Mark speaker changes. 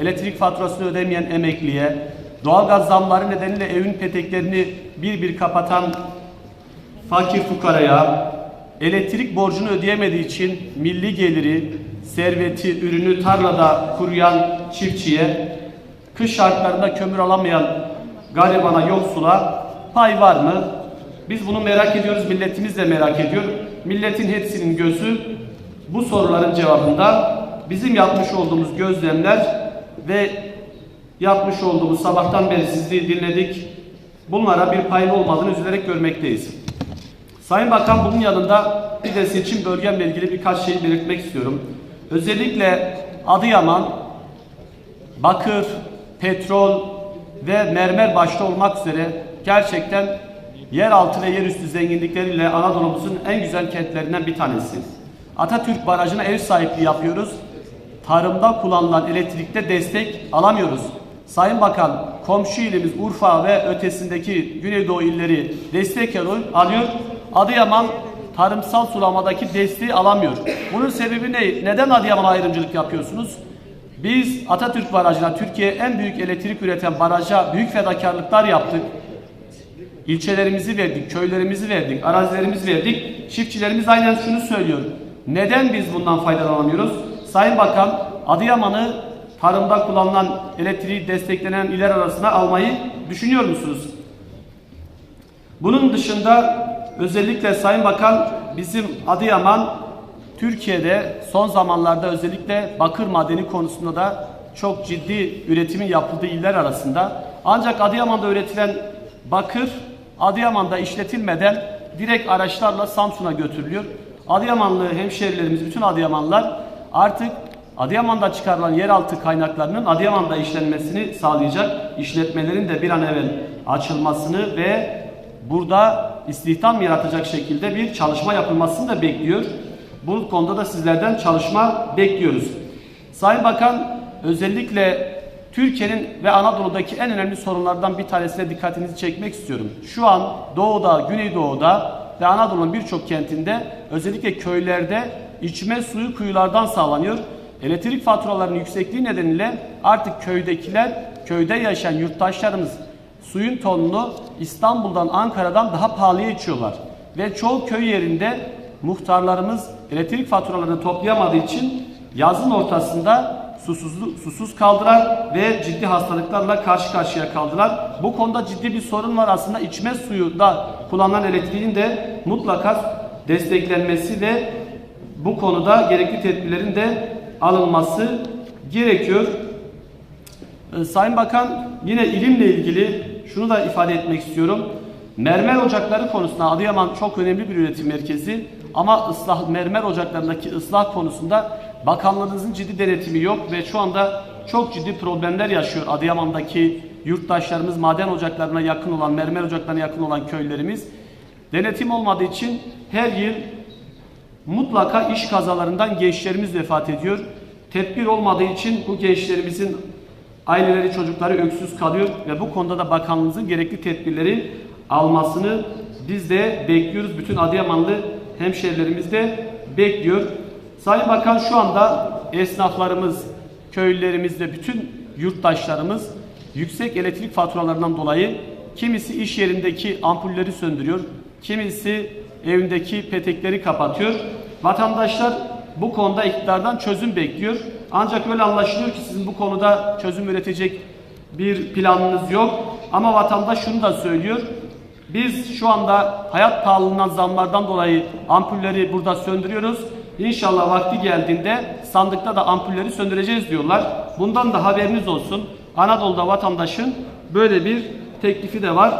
Speaker 1: elektrik faturasını ödemeyen emekliye, doğalgaz zamları nedeniyle evin peteklerini bir bir kapatan fakir fukaraya, elektrik borcunu ödeyemediği için milli geliri, serveti, ürünü tarlada kuruyan çiftçiye, kış şartlarında kömür alamayan garibana, yoksula pay var mı? Biz bunu merak ediyoruz, milletimiz de merak ediyor. Milletin hepsinin gözü bu soruların cevabında bizim yapmış olduğumuz gözlemler ve yapmış olduğumuz sabahtan beri sizi dinledik. Bunlara bir payın olmadığını üzülerek görmekteyiz. Sayın Bakan bunun yanında bir de seçim bölgemle ilgili birkaç şey belirtmek istiyorum. Özellikle Adıyaman, bakır, petrol ve mermer başta olmak üzere gerçekten yeraltı ve yerüstü zenginlikleriyle Anadolu'muzun en güzel kentlerinden bir tanesi. Atatürk Barajı'na ev sahipliği yapıyoruz. Tarımda kullanılan elektrikte destek alamıyoruz. Sayın Bakan, komşu ilimiz Urfa ve ötesindeki Güneydoğu illeri destek alıyor. Adıyaman tarımsal sulamadaki desteği alamıyor. Bunun sebebi ne? Neden Adıyaman'a ayrımcılık yapıyorsunuz? Biz Atatürk Barajı'na, Türkiye en büyük elektrik üreten baraja büyük fedakarlıklar yaptık. İlçelerimizi verdik, köylerimizi verdik, arazilerimizi verdik. Çiftçilerimiz aynen şunu söylüyor. Neden biz bundan faydalanamıyoruz? Sayın Bakan, Adıyaman'ı tarımda kullanılan elektriği desteklenen iller arasına almayı düşünüyor musunuz? Bunun dışında özellikle Sayın Bakan bizim Adıyaman Türkiye'de son zamanlarda özellikle bakır madeni konusunda da çok ciddi üretimin yapıldığı iller arasında. Ancak Adıyaman'da üretilen bakır Adıyaman'da işletilmeden direkt araçlarla Samsun'a götürülüyor. Adıyamanlı hemşehrilerimiz, bütün Adıyamanlılar artık Adıyaman'da çıkarılan yeraltı kaynaklarının Adıyaman'da işlenmesini sağlayacak işletmelerin de bir an evvel açılmasını ve burada istihdam yaratacak şekilde bir çalışma yapılmasını da bekliyor. Bu konuda da sizlerden çalışma bekliyoruz. Sayın Bakan özellikle Türkiye'nin ve Anadolu'daki en önemli sorunlardan bir tanesine dikkatinizi çekmek istiyorum. Şu an Doğu'da, Güneydoğu'da ve Anadolu'nun birçok kentinde özellikle köylerde içme suyu kuyulardan sağlanıyor. Elektrik faturalarının yüksekliği nedeniyle artık köydekiler, köyde yaşayan yurttaşlarımız suyun tonunu İstanbul'dan, Ankara'dan daha pahalıya içiyorlar. Ve çoğu köy yerinde muhtarlarımız elektrik faturalarını toplayamadığı için yazın ortasında susuz, susuz kaldılar ve ciddi hastalıklarla karşı karşıya kaldılar. Bu konuda ciddi bir sorun var aslında içme suyu da kullanılan elektriğin de mutlaka desteklenmesi ve bu konuda gerekli tedbirlerin de alınması gerekiyor. Ee, Sayın Bakan yine ilimle ilgili şunu da ifade etmek istiyorum. Mermer ocakları konusunda Adıyaman çok önemli bir üretim merkezi ama ıslah mermer ocaklarındaki ıslah konusunda bakanlığınızın ciddi denetimi yok ve şu anda çok ciddi problemler yaşıyor Adıyaman'daki yurttaşlarımız maden ocaklarına yakın olan mermer ocaklarına yakın olan köylerimiz. Denetim olmadığı için her yıl mutlaka iş kazalarından gençlerimiz vefat ediyor. Tedbir olmadığı için bu gençlerimizin aileleri çocukları öksüz kalıyor ve bu konuda da bakanlığımızın gerekli tedbirleri almasını biz de bekliyoruz. Bütün Adıyamanlı hemşerilerimiz de bekliyor. Sayın Bakan şu anda esnaflarımız, köylülerimiz ve bütün yurttaşlarımız yüksek elektrik faturalarından dolayı kimisi iş yerindeki ampulleri söndürüyor, kimisi evindeki petekleri kapatıyor. Vatandaşlar bu konuda iktidardan çözüm bekliyor. Ancak öyle anlaşılıyor ki sizin bu konuda çözüm üretecek bir planınız yok. Ama vatandaş şunu da söylüyor. Biz şu anda hayat pahalılığından zamlardan dolayı ampulleri burada söndürüyoruz. İnşallah vakti geldiğinde sandıkta da ampulleri söndüreceğiz diyorlar. Bundan da haberiniz olsun. Anadolu'da vatandaşın böyle bir teklifi de var.